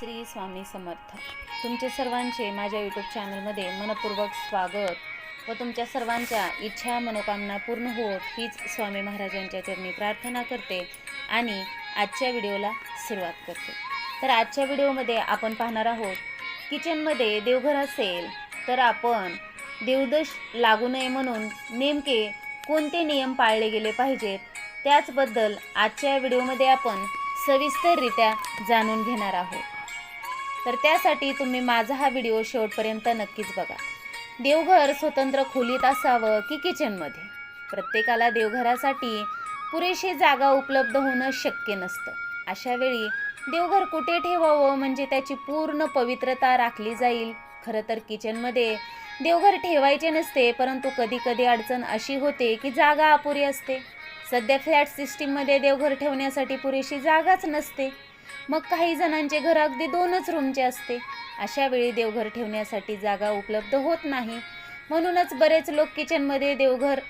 श्री स्वामी समर्थ. तुमचे सर्वांचे माझ्या यूट्यूब चॅनलमध्ये मनपूर्वक स्वागत व तुमच्या सर्वांच्या इच्छा मनोकामना पूर्ण होत हीच स्वामी महाराजांच्या चरणी प्रार्थना करते आणि आजच्या व्हिडिओला सुरुवात करते. तर आजच्या व्हिडिओमध्ये आपण पाहणार आहोत किचनमध्ये देवघर असेल तर आपण देवदोष लागू नये म्हणून नेमके कोणते नियम पाळले गेले पाहिजेत? त्याचबद्दल आजच्या व्हिडिओमध्ये आपण सविस्तररित्या जाणून घेणार आहोत. तर त्यासाठी तुम्ही माझा हा व्हिडिओ शेवटपर्यंत नक्कीच बघा. देवघर स्वतंत्र खोलीत असावं की किचनमध्ये? प्रत्येकाला देवघरासाठी पुरेशी जागा उपलब्ध होणं शक्य नसतं. अशा वेळी देवघर कुठे ठेवावं म्हणजे त्याची पूर्ण पवित्रता राखली जाईल? खरं तर किचनमध्ये देवघर ठेवायचे नसते परंतु कधी कधी अडचण अशी होते की जागा अपुरी असते. सध्या फ्लॅट सिस्टीममध्ये देवघर ठेवण्यासाठी पुरेशी जागाच नसते. मग काही जणांचे घर अगदी दोनच रूमचे असते. अशा वेळी देवघर ठेवण्यासाठी जागा उपलब्ध होत नाही. म्हणूनच बरेच लोक किचनमध्ये देवघर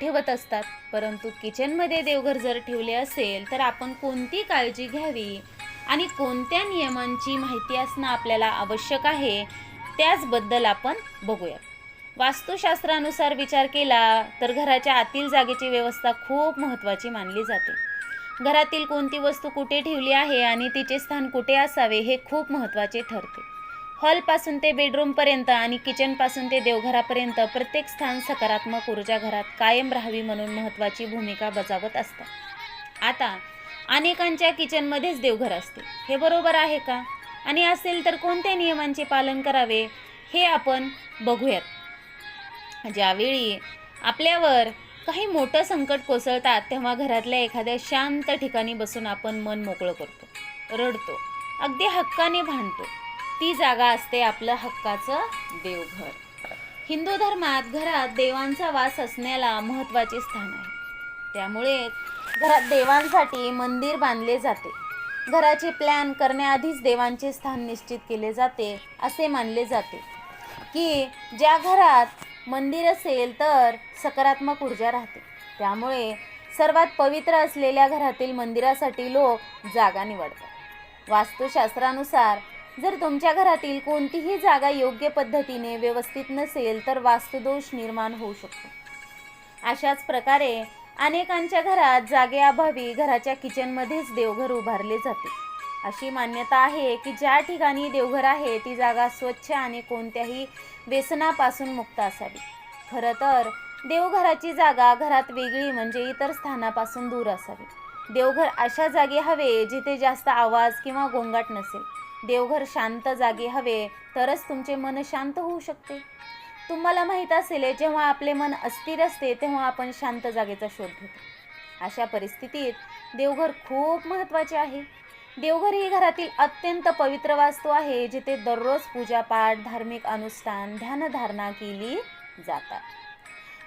ठेवत असतात. परंतु किचनमध्ये देवघर जर ठेवले असेल तर आपण कोणती काळजी घ्यावी? आणि कोणत्या नियमांची माहिती असणं आपल्याला आवश्यक आहे त्याचबद्दल आपण बघूया वास्तुशास्त्रानुसार विचार केला तर घराच्या आतील जागेची व्यवस्था खूप महत्त्वाची मानली जाते. घरातील कोणती वस्तू कुठे ठेवली आहे आणि तिचे स्थान कुठे असावे हे खूप महत्त्वाचे ठरते. हॉलपासून ते बेडरूमपर्यंत आणि किचनपासून ते देवघरापर्यंत प्रत्येक स्थान सकारात्मक ऊर्जा घरात कायम राहावी म्हणून महत्त्वाची भूमिका बजावत असतात आता अनेकांच्या किचनमध्येच देवघर असते. हे बरोबर आहे का? आणि असेल तर कोणत्या नियमांचे पालन करावे? हे आपण बघूयात. ज्यावेळी आपल्यावर काही मोठं संकट कोसळतात तेव्हा घरातल्या एखाद्या शांत ठिकाणी बसून आपण मन मोकळं करतो रडतो अगदी हक्काने भांडतो. ती जागा असते आपलं हक्काचं देवघर. हिंदू धर्मात घरात देवांचा वास असण्याला महत्त्वाचे स्थान आहे. त्यामुळे घरात देवांसाठी मंदिर बांधले जाते. घराचे प्लॅन करण्याआधीच देवांचे स्थान निश्चित केले जाते असे मानले जाते की ज्या घरात मंदिर असेल तर सकारात्मक ऊर्जा राहते. त्यामुळे सर्वात पवित्र असलेल्या घरातील मंदिरासाठी लोक जागा निवडतात. वास्तुशास्त्रानुसार जर तुमच्या घरातील कोणतीही जागा योग्य पद्धतीने व्यवस्थित नसेल तर वास्तुदोष निर्माण होऊ शकतो. अशाच प्रकारे अनेकांच्या घरात जागेअभावी घराच्या किचनमध्येच देवघर उभारले जाते. अशी मान्यता आहे की ज्या ठिकाणी देवघर आहे ती जागा स्वच्छ आणि कोणत्याही व्यसनापासून मुक्त असावी. खरं तर देवघराची जागा घरात वेगळी म्हणजे इतर स्थानापासून दूर असावी. देवघर अशा जागी हवे जिथे जास्त आवाज किंवा गोंगाट नसेल. देवघर शांत जागी हवे तरच तुमचे मन शांत होऊ शकते. तुम्हाला माहीत असेल जेव्हा आपले मन अस्थिर असते तेव्हा आपण शांत जागेचा शोध घेतो. अशा परिस्थितीत देवघर खूप महत्त्वाचे आहे. देवघर ही घरातील अत्यंत पवित्र वास्तू आहे जिथे दररोज पूजापाठ धार्मिक अनुष्ठान ध्यानधारणा केली जातात.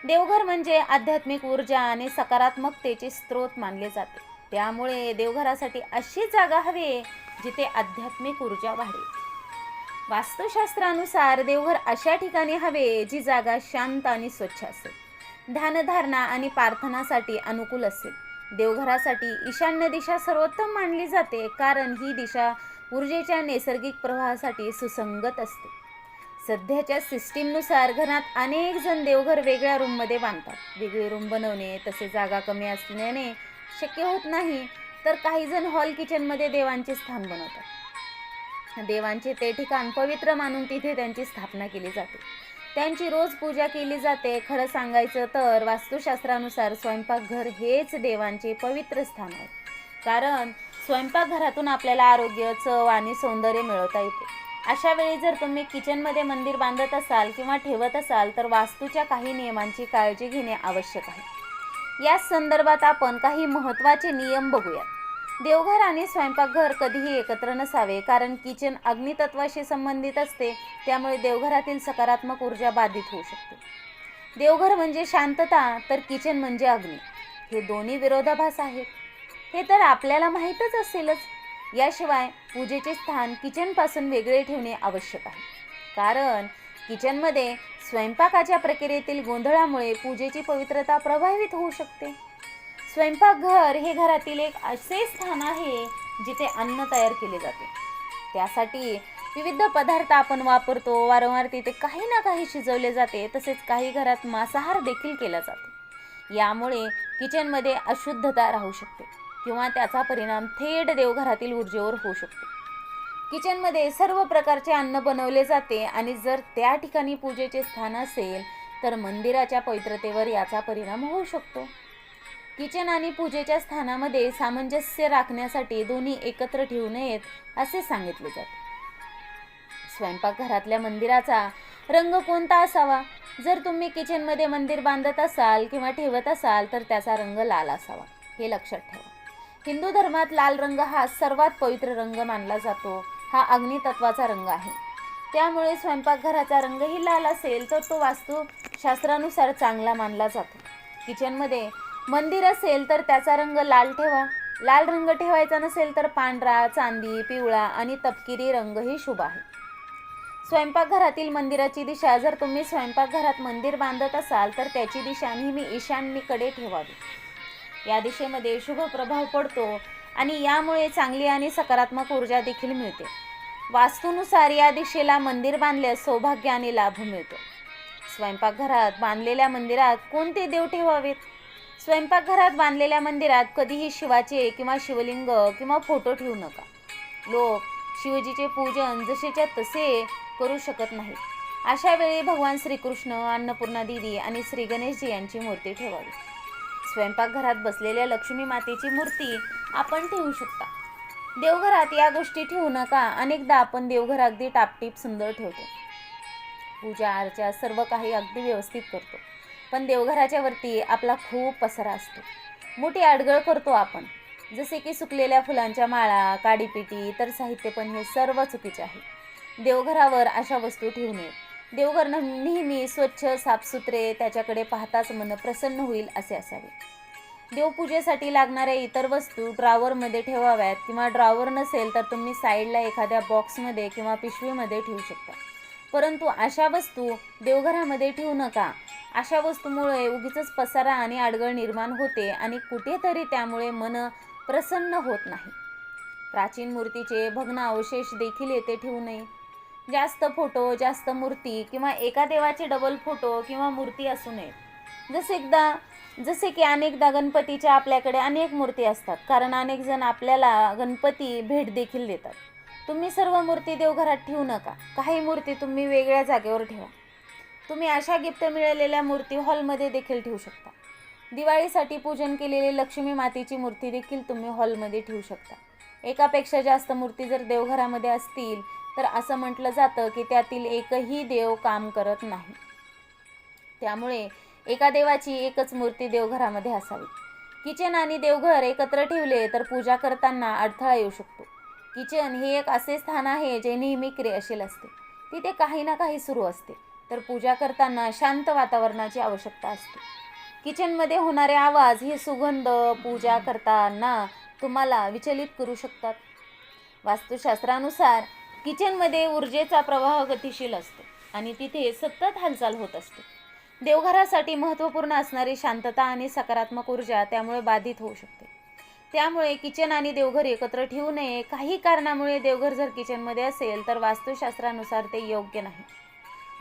देवघर म्हणजे आध्यात्मिक ऊर्जा आणि सकारात्मकतेचे स्रोत मानले जाते. त्यामुळे देवघरासाठी अशी जागा हवी जिथे आध्यात्मिक ऊर्जा वाढेल. वास्तुशास्त्रानुसार देवघर अशा ठिकाणी हवे जी जागा शांत आणि स्वच्छ असेल. ध्यानधारणा आणि प्रार्थनासाठी अनुकूल असेल. देवघरासाठी ईशान्य दिशा सर्वोत्तम मानली जाते कारण ही दिशा ऊर्जेच्या नैसर्गिक प्रवाहासाठी सुसंगत असते. सध्याच्या सिस्टीमनुसार घरात अनेक जण देवघर वेगळ्या रूममध्ये बांधतात. वेगळी रूम बनवणे तसे जागा कमी असल्याने शक्य होत नाही तर काही जण हॉल किचनमध्ये देवांचे स्थान बनवतात. देवांचे ते ठिकाण पवित्र मानून तिथे त्यांची स्थापना केली जाते. त्यांची रोज पूजा केली जाते. खरं सांगायचं तर वास्तुशास्त्रानुसार स्वयंपाकघर हेच देवांचे पवित्र स्थान आहे. कारण स्वयंपाकघरातून आपल्याला आरोग्य चव आणि सौंदर्य मिळवता येते. अशा वेळी जर तुम्ही किचनमध्ये मंदिर बांधत असाल किंवा ठेवत असाल तर वास्तूच्या काही नियमांची काळजी घेणे आवश्यक आहे. या संदर्भात आपण काही महत्त्वाचे नियम बघूयात. देवघर आणि स्वयंपाकघर कधीही एकत्र नसावे कारण किचन अग्नितत्वाशी संबंधित असते त्यामुळे देवघरातील सकारात्मक ऊर्जा बाधित होऊ शकते. देवघर म्हणजे शांतता तर किचन म्हणजे अग्नी. हे दोन्ही विरोधाभास आहेत. हे तर आपल्याला माहीतच असेलच. याशिवाय पूजेचे स्थान किचनपासून वेगळे ठेवणे आवश्यक आहे. कारण किचनमध्ये स्वयंपाकाच्या प्रक्रियेतील गोंधळामुळे पूजेची पवित्रता प्रभावित होऊ शकते. स्वयंपाकघर हे घरातील एक असे स्थान आहे जिथे अन्न तयार केले जाते. त्यासाठी विविध पदार्थ आपण वापरतो. वारंवार तिथे काही ना काही शिजवले जाते. तसेच काही घरात मांसाहार देखील केला जातो. यामुळे किचनमध्ये अशुद्धता राहू शकते किंवा त्याचा परिणाम थेट देवघरातील ऊर्जेवर होऊ शकतो. किचनमध्ये सर्व प्रकारचे अन्न बनवले जाते आणि जर त्या ठिकाणी पूजेचे स्थान असेल तर मंदिराच्या पवित्रतेवर याचा परिणाम होऊ शकतो. किचन आणि पूजेच्या स्थानामध्ये सामंजस्य राखण्यासाठी दोन्ही एकत्र ठेवू नयेत असे सांगितले जाते. स्वयंपाकघरातल्या मंदिराचा रंग कोणता असावा? जर तुम्ही किचनमध्ये मंदिर बांधत असाल किंवा ठेवत असाल तर त्याचा रंग लाल असावा हे लक्षात ठेवा. हिंदू धर्मात लाल रंग हा सर्वात पवित्र रंग मानला जातो हा अग्नितत्वाचा रंग आहे. त्यामुळे स्वयंपाकघराचा रंगही लाल असेल तर तो वास्तुशास्त्रानुसार चांगला मानला जातो. किचनमध्ये मंदिर असेल तर त्याचा रंग लाल ठेवा. लाल रंग ठेवायचा नसेल तर पांढरा चांदी पिवळा आणि तपकिरी रंगही शुभ आहे. स्वयंपाकघरातील मंदिराची दिशा जर तुम्ही स्वयंपाकघरात मंदिर बांधत असाल तर त्याची दिशा नेहमी ईशान्येकडे ठेवावी. या दिशेमध्ये शुभ प्रभाव पडतो आणि यामुळे चांगली आणि सकारात्मक ऊर्जा देखील मिळते. वास्तूनुसार या दिशेला मंदिर बांधल्यास सौभाग्य आणि लाभ मिळतो. स्वयंपाकघरात बांधलेल्या मंदिरात कोणते देव ठेवावेत? स्वयंपाकघरात बांधलेल्या मंदिरात कधीही शिवाचे किंवा शिवलिंग किंवा फोटो ठेवू नका. लोक शिवजीचे पूजन जसेच्या तसे करू शकत नाहीत. अशा वेळी भगवान श्रीकृष्ण अन्नपूर्णा देवी आणि श्री गणेशजी यांची मूर्ती ठेवावी. स्वयंपाकघरात बसलेल्या लक्ष्मी मातेची मूर्ती आपण ठेवू शकता. देवघरात या गोष्टी ठेवू नका. अनेकदा आपण देवघर अगदी टापटीप सुंदर ठेवतो. पूजा अर्चा सर्व काही अगदी व्यवस्थित करतो. पण देवघराच्या वरती आपला खूप पसरा असतो. मोठी अडगळ करतो आपण. जसे की सुकलेल्या फुलांच्या माळा काडीपिटी तर साहित्य पण हे सर्व चुकीचे आहे. देवघरावर अशा वस्तू ठेवू नये. देवघर नेहमी स्वच्छ साफसुथरे त्याच्याकडे पाहताच मन प्रसन्न होईल असे असावे. देवपूजेसाठी लागणाऱ्या इतर वस्तू ड्रॉवरमध्ये ठेवाव्यात किंवा ड्रॉवर नसेल तर तुम्ही साईडला एखाद्या बॉक्समध्ये किंवा पिशवीमध्ये ठेवू शकता. परंतु अशा वस्तू देवघरामध्ये ठेवू नका. अशा वस्तूमुळे उगीच पसारा आणि अडगळ निर्माण होते आणि कुठेतरी त्यामुळे मन प्रसन्न होत नाही. प्राचीन मूर्तीचे भग्न अवशेष देखील येथे ठेवू नये. जास्त फोटो जास्त मूर्ती किंवा एका देवाचे डबल फोटो किंवा मूर्ती असू नयेत जसे एकदा जसे की अनेकदा गणपतीच्या आपल्याकडे अनेक मूर्ती असतात कारण अनेक जण आपल्याला गणपती भेट देखील देतात. तुम्ही सर्व मूर्ती देवघरात ठेवू नका. काही मूर्ती तुम्ही वेगळ्या जागेवर ठेवा. तुम्ही अशा गिफ्ट मिळालेल्या मूर्ती हॉलमध्ये देखील ठेवू शकता. दिवाळीसाठी पूजन केलेली लक्ष्मी मातेची मूर्ती देखील तुम्ही हॉलमध्ये ठेवू शकता. एकापेक्षा जास्त मूर्ती जर देवघरामध्ये असतील तर असं म्हटलं जातं की त्यातील एकही देव काम करत नाही. त्यामुळे एका देवाची एकच मूर्ती देवघरामध्ये असावी. किचन आणि देवघर एकत्र ठेवले तर पूजा करताना अडथळा येऊ शकतो. किचन हे एक असे स्थान आहे जे नेहमी क्रियाशील असते. तिथे काही ना काही सुरू असते. तर पूजा करताना शांत वातावरणाची आवश्यकता असते. किचनमध्ये होणारे आवाज हे सुगंध पूजा करताना तुम्हाला विचलित करू शकतात. वास्तुशास्त्रानुसार किचनमध्ये ऊर्जेचा प्रवाह गतिशील असतो आणि तिथे सतत हालचाल होत असते. देवघरासाठी महत्त्वपूर्ण असणारी शांतता आणि सकारात्मक ऊर्जा त्यामुळे बाधित होऊ शकते. त्यामुळे किचन आणि देवघर एकत्र ठेवू नये. काही कारणामुळे देवघर जर किचनमध्ये असेल तर वास्तुशास्त्रानुसार ते योग्य नाही.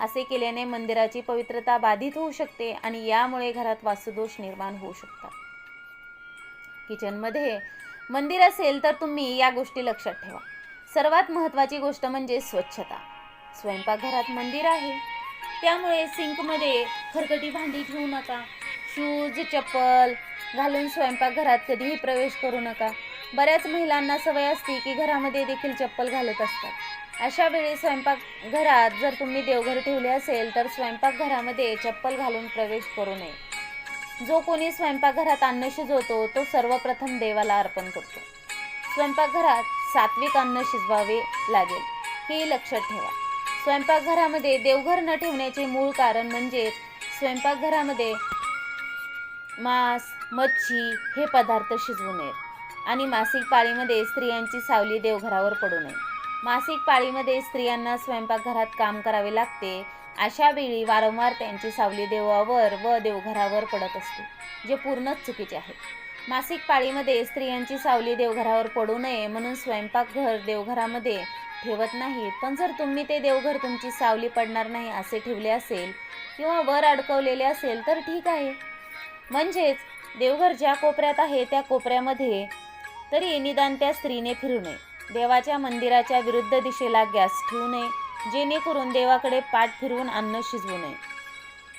असे केल्याने मंदिराची पवित्रता बाधित होऊ शकते आणि यामुळे घरात वास्तुदोष निर्माण होऊ शकतात. किचनमध्ये मंदिर असेल तर तुम्ही या गोष्टी लक्षात ठेवा. सर्वात महत्त्वाची गोष्ट म्हणजे स्वच्छता. स्वयंपाकघरात मंदिर आहे. त्यामुळे सिंकमध्ये खरकटी भांडी ठेवू नका. शूज चप्पल घालून स्वयंपाकघरात कधीही प्रवेश करू नका. बऱ्याच महिलांना सवय असते की घरामध्ये देखील चप्पल घालत असतात. अशा वेळी स्वयंपाकघरात जर तुम्ही देवघर ठेवले असेल तर स्वयंपाकघरामध्ये चप्पल घालून प्रवेश करू नये. जो कोणी स्वयंपाकघरात अन्न शिजवतो तो सर्वप्रथम देवाला अर्पण करतो. स्वयंपाकघरात सात्विक अन्न शिजवावे लागेल हे लक्षात ठेवा. स्वयंपाकघरामध्ये देवघर न ठेवण्याचे मूळ कारण म्हणजे स्वयंपाकघरामध्ये मांस मच्छी हे पदार्थ शिजवू नयेत आणि मासिक पाळीमध्ये स्त्रियांची सावली देवघरावर पडू नये. मासिक पाळीमध्ये स्त्रियांना स्वयंपाकघरात काम करावे लागते. अशा वेळी वारंवार त्यांची सावली देवावर व देवघरावर पडत असते जे पूर्णच चुकीचे आहे. मासिक पाळीमध्ये स्त्रियांची सावली देवघरावर पडू नये म्हणून स्वयंपाकघर देवघरामध्ये ठेवत नाही. पण जर तुम्ही ते देवघर तुमची सावली पडणार नाही असे ठेवले असेल किंवा वर अडकवलेले असेल तर ठीक आहे. म्हणजेच देवघर ज्या कोपऱ्यात आहे त्या कोपऱ्यामध्ये तरी निदान त्या स्त्रीने फिरू नये. देवाच्या मंदिराच्या विरुद्ध दिशेला गॅस ठेवू नये जेणेकरून देवाकडे पाठ फिरवून अन्न शिजवू नये.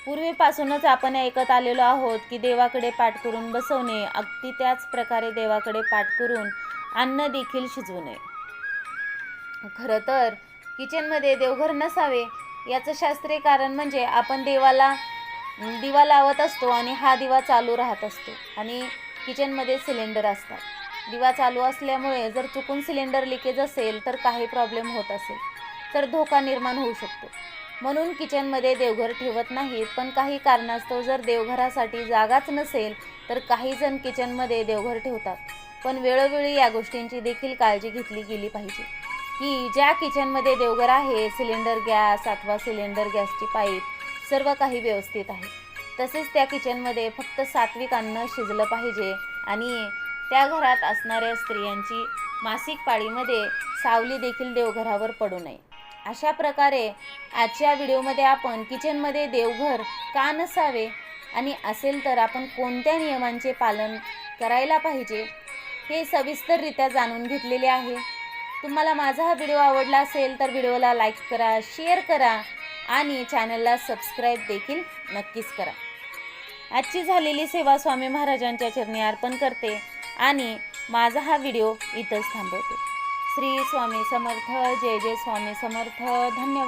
पूर्वीपासूनच आपण ऐकत आलेलो आहोत की देवाकडे पाठ करून बसवणे अगदी त्याच प्रकारे देवाकडे पाठ करून अन्न देखील शिजवू नये. खरं तर किचनमध्ये देवघर नसावे याचं शास्त्रीय कारण म्हणजे आपण देवाला दिवा लावत असतो आणि हा दिवा चालू राहत असतो आणि किचनमध्ये सिलेंडर असतात. दिवा चालू असल्यामुळे जर चुकून सिलेंडर लिकेज असेल तर काही प्रॉब्लेम होत असेल. तर धोका निर्माण होऊ शकतो. म्हणून किचनमध्ये देवघर ठेवत नाहीत पण काही कारणास्तव जर देवघरासाठी जागाच नसेल तर काही जण किचनमध्ये देवघर ठेवतात. पण वेळोवेळी या गोष्टींची देखील काळजी घेतली गेली पाहिजे. की ज्या किचनमध्ये देवघर आहे सिलेंडर गॅस अथवा सिलेंडर गॅसची पाईप सर्व काही व्यवस्थित आहे. तसेच त्या किचनमध्ये फक्त सात्विक अन्न शिजलं पाहिजे आणि त्या घरात असणाऱ्या स्त्रियांची मासिक पाळीमध्ये सावली देखील देवघरावर पडू नये. अशा प्रकारे आजच्या व्हिडिओमध्ये आपण किचनमध्ये देवघर का नसावे आणि असेल तर आपण कोणत्या नियमांचे पालन करायला पाहिजे हे सविस्तररित्या जाणून घेतलेले आहे. तुम्हाला माझा हा व्हिडिओ आवडला असेल तर व्हिडिओला लाईक करा शेअर करा आणि चॅनलला सबस्क्राईब देखील नक्कीच करा. आजची झालेली सेवा स्वामी महाराजांच्या चरणी अर्पण करते. आणि माझा हा व्हिडिओ इथंच थांबवते. श्री स्वामी समर्थ जय जय स्वामी समर्थ. धन्यवाद.